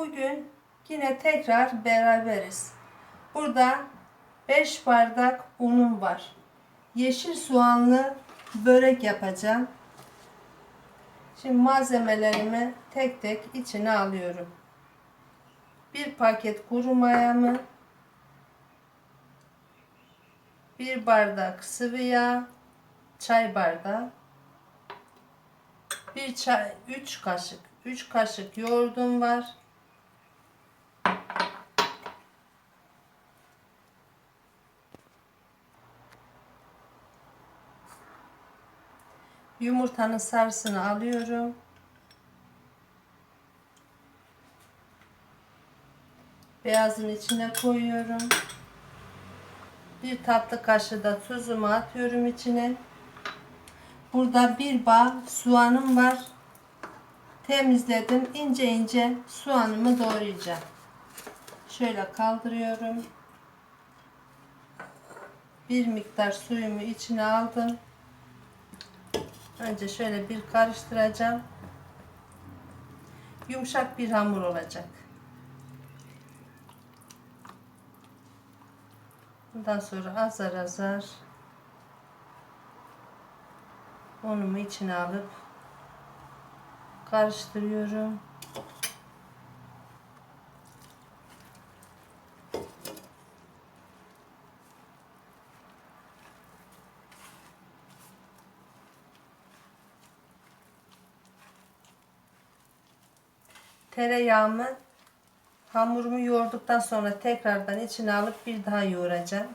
Bugün yine tekrar beraberiz. Burada 5 bardak unum var. Yeşil soğanlı börek yapacağım. Şimdi malzemelerimi tek tek içine alıyorum. Bir paket kuru mayamı, bir bardak sıvı yağ, çay bardağı, bir çay, 3 kaşık, 3 kaşık yoğurdum var. Yumurtanın sarısını alıyorum. Beyazın içine koyuyorum. Bir tatlı kaşığı da tuzumu atıyorum içine. Burada bir bağ soğanım var. Temizledim. ince ince soğanımı doğrayacağım. Şöyle kaldırıyorum. Bir miktar suyumu içine aldım. Önce şöyle bir karıştıracağım. Yumuşak bir hamur olacak. Bundan sonra azar azar unumu içine alıp karıştırıyorum. Tereyağımı hamurumu yoğurduktan sonra tekrardan içine alıp bir daha yoğuracağım.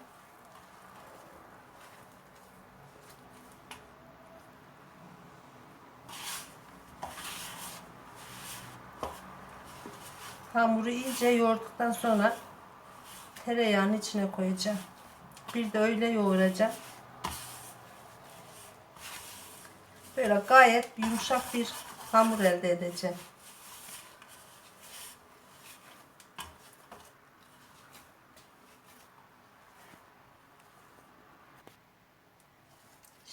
Hamuru iyice yoğurduktan sonra tereyağını içine koyacağım. Bir de öyle yoğuracağım. Böyle gayet yumuşak bir hamur elde edeceğim.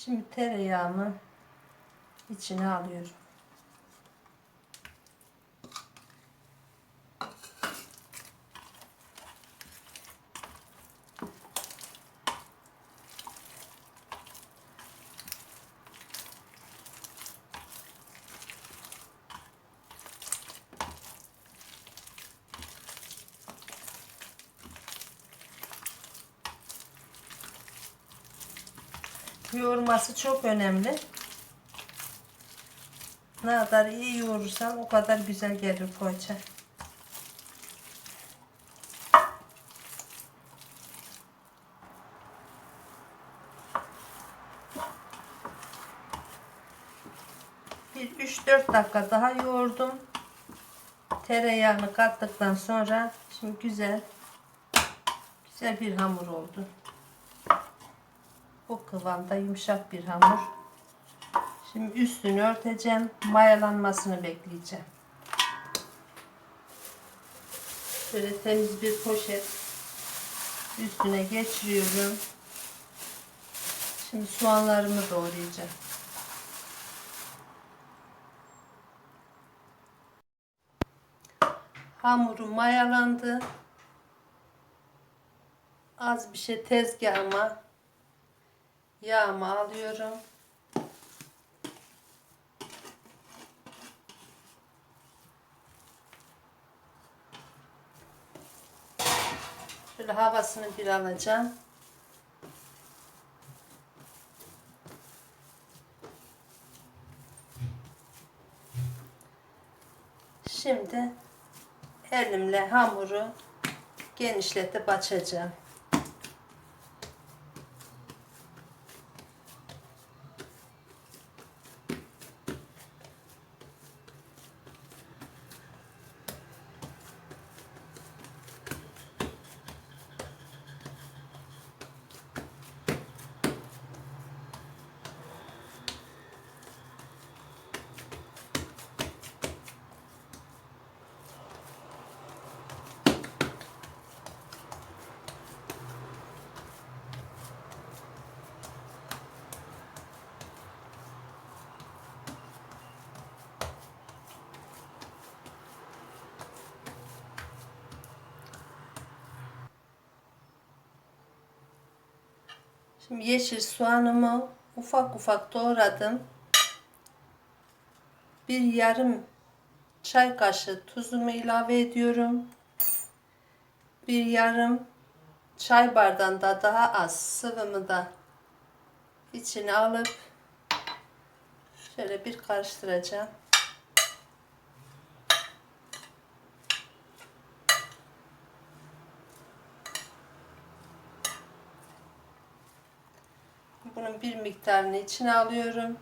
Şimdi tereyağımı içine alıyorum. Yoğurması çok önemli. Ne kadar iyi yoğurursan o kadar güzel gelir poğaça. Bir 3-4 dakika daha yoğurdum. Tereyağını kattıktan sonra şimdi güzel güzel bir hamur oldu. Bu kıvamda yumuşak bir hamur. Şimdi üstünü örteceğim. Mayalanmasını bekleyeceğim. Böyle temiz bir poşet üstüne geçiriyorum. Şimdi soğanlarımı doğrayacağım. Hamurum mayalandı. Az bir şey tezgahıma yağımı alıyorum. Şöyle havasını bir alacağım. Şimdi elimle hamuru genişletip açacağım. Şimdi yeşil soğanımı ufak ufak doğradım. Bir yarım çay kaşığı tuzumu ilave ediyorum. Bir yarım çay bardağında daha az sıvımı da içine alıp şöyle bir karıştıracağım. Bunun bir miktarını içine alıyorum.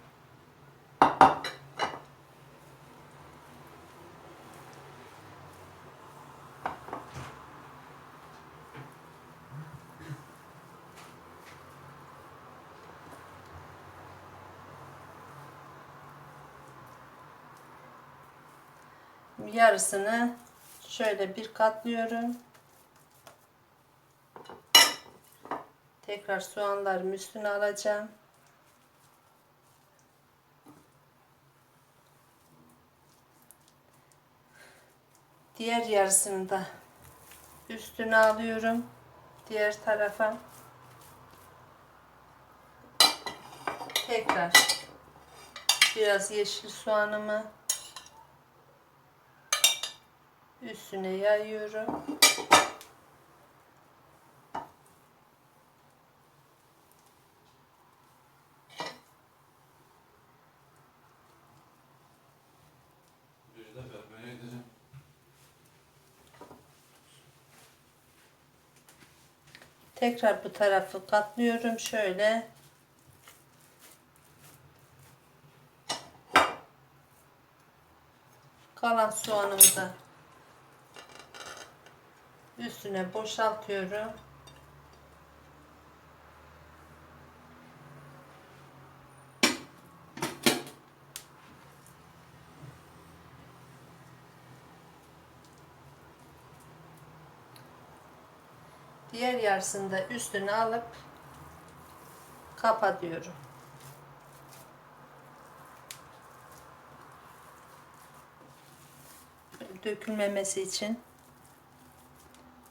Yarısını şöyle bir katlıyorum. Tekrar soğanlarımı üstüne alacağım. Diğer yarısını da üstüne alıyorum. Diğer tarafa. Tekrar biraz yeşil soğanımı üstüne yayıyorum. Bir de vermeye gideceğim. Tekrar bu tarafı katlıyorum şöyle. Kalan soğanımı da üstüne boşaltıyorum. Diğer yarısını da üstüne alıp kapatıyorum. Dökülmemesi için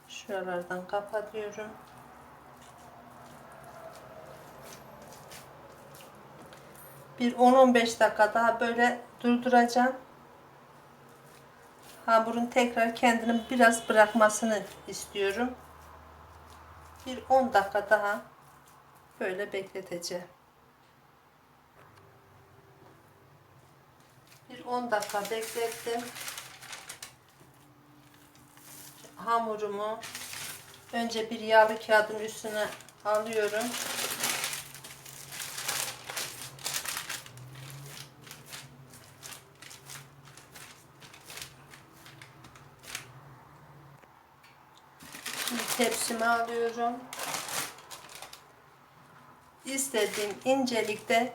şuralardan kapatıyorum. Bir 10-15 dakika daha böyle durduracağım. Hamurun tekrar kendini biraz bırakmasını istiyorum. Bir 10 dakika daha böyle bekleteceğim. Bir 10 dakika beklettim. Hamurumu önce bir yağlı kağıdın üstüne alıyorum. Şimdi tepsime alıyorum. İstediğim incelikte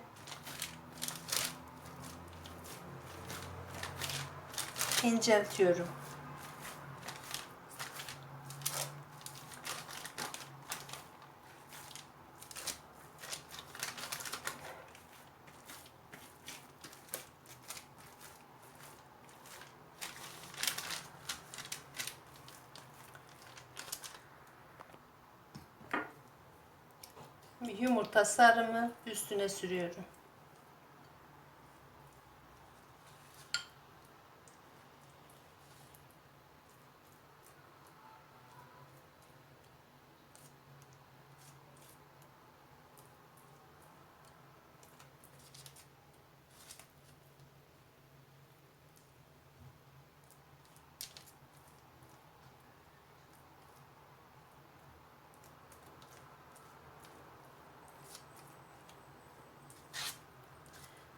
inceltiyorum. Yumurta sarımı üstüne sürüyorum.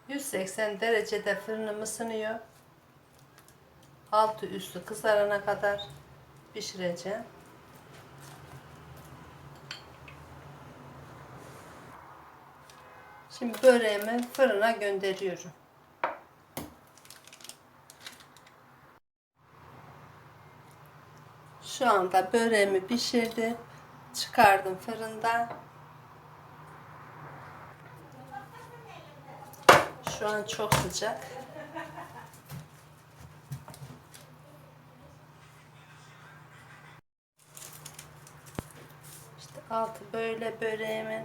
...180 derecede fırınım ısınıyor. Altı üstü kızarana kadar pişireceğim. Şimdi böreğimi fırına gönderiyorum. Şu anda böreğimi pişirdim. Çıkardım fırından. Şu an çok sıcak. İşte altı böyle böreğimin